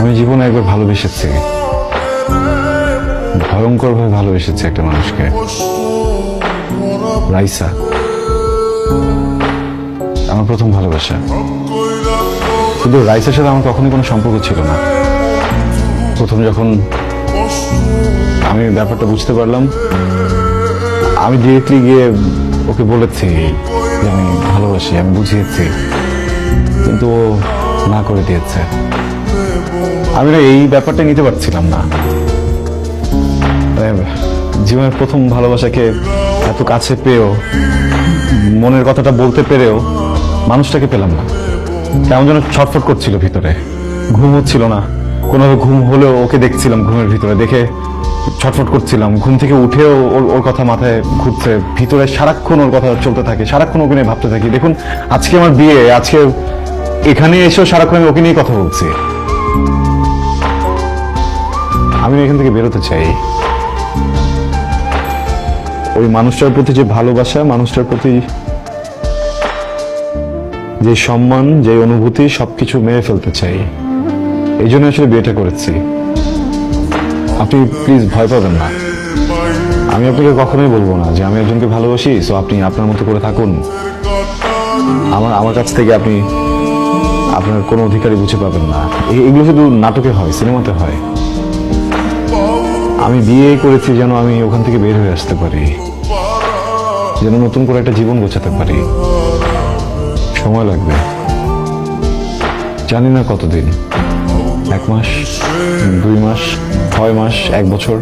আমি জীবনে একবার ভালোবেসেছি। ভয়ঙ্কর ভাবে ভালোবেসেছি একটা মানুষকে। রাইসা। আমার প্রথম ভালোবাসা। কিন্তু রাইসার সাথে আমার কখনোই কোনো সম্পর্ক ছিল না। প্রথম যখন আমি ব্যাপারটা বুঝতে পারলাম, আমি ডিরেক্টলি গিয়ে ওকে বলেছি যে আমি ভালোবাসি, আমি বুঝিয়েছি। কিন্তু না করে দিয়েছে। আমি এই ব্যাপারটা নিতে পারছিলাম না। মানে জীবনের প্রথম ভালোবাসাকে এত কাছে পেয়েও, মনের কথাটা বলতে পেরেও মানুষটাকে পেলাম না। কেমন যেন ছটফট করছিল ভিতরে। ঘুম হচ্ছিল না। কোনোভাবে ঘুম হলেও ওকে দেখছিলাম ঘুমের ভিতরে। দেখে ছটফট করছিলাম। ঘুম থেকে উঠেও ওর ওর কথা মাথায় ঘুরছে। ভিতরে সারাক্ষণ ওর কথা চলতে থাকে। সারাক্ষণ ওকে নিয়ে ভাবতে থাকি। দেখুন, আজকে আমার বিয়ে, আজকে এখানে এসেও সারাক্ষণ আমি ওকে নিয়ে কথা বলছি। আমি এখান থেকে বেরোতে চাই। ওই মানুষটার প্রতি যে ভালোবাসা, মানুষটার প্রতি যে সম্মান, যে অনুভূতি, সবকিছু মেরে ফেলতে চাই। এই জন্য আসলে বিয়েটা করেছি। আপনি প্লিজ ভয় পাবেন না। আমি আপনাকে কখনোই বলব না যে আমি একজনকে ভালোবাসি, সো আপনি আপনার মতো করে থাকুন। আমার আমার কাছ থেকে আপনি আপনার কোনো অধিকারই বুঝে পাবেন না। এগুলো শুধু নাটকে হয়, সিনেমাতে হয়। আমি বিয়ে করেছি যেন আমি ওখান থেকে বের হয়ে আসতে পারি। যেন নতুন করে একটা জীবন গোছাতে পারি। সময় লাগবে। জানি না কতদিন। এক মাস, দুই মাস, ছয় মাস, এক বছর।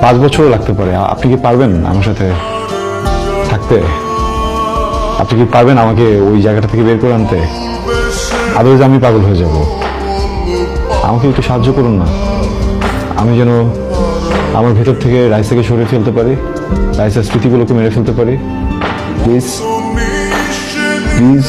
পাঁচ বছরও লাগতে পারে। আপনি কি পারবেন আমার সাথে থাকতে? আপনি কি পারবেন আমাকে ওই জায়গাটা থেকে বের করে আনতে? আদৌ আমি পাগল হয়ে যাব। আমাকে একটু সাহায্য করুন না। আমি যেন আমার ভেতর থেকে রাইসাকে সরিয়ে ফেলতে পারি, রাইসার স্মৃতিগুলোকে মেরে ফেলতে পারি। Please please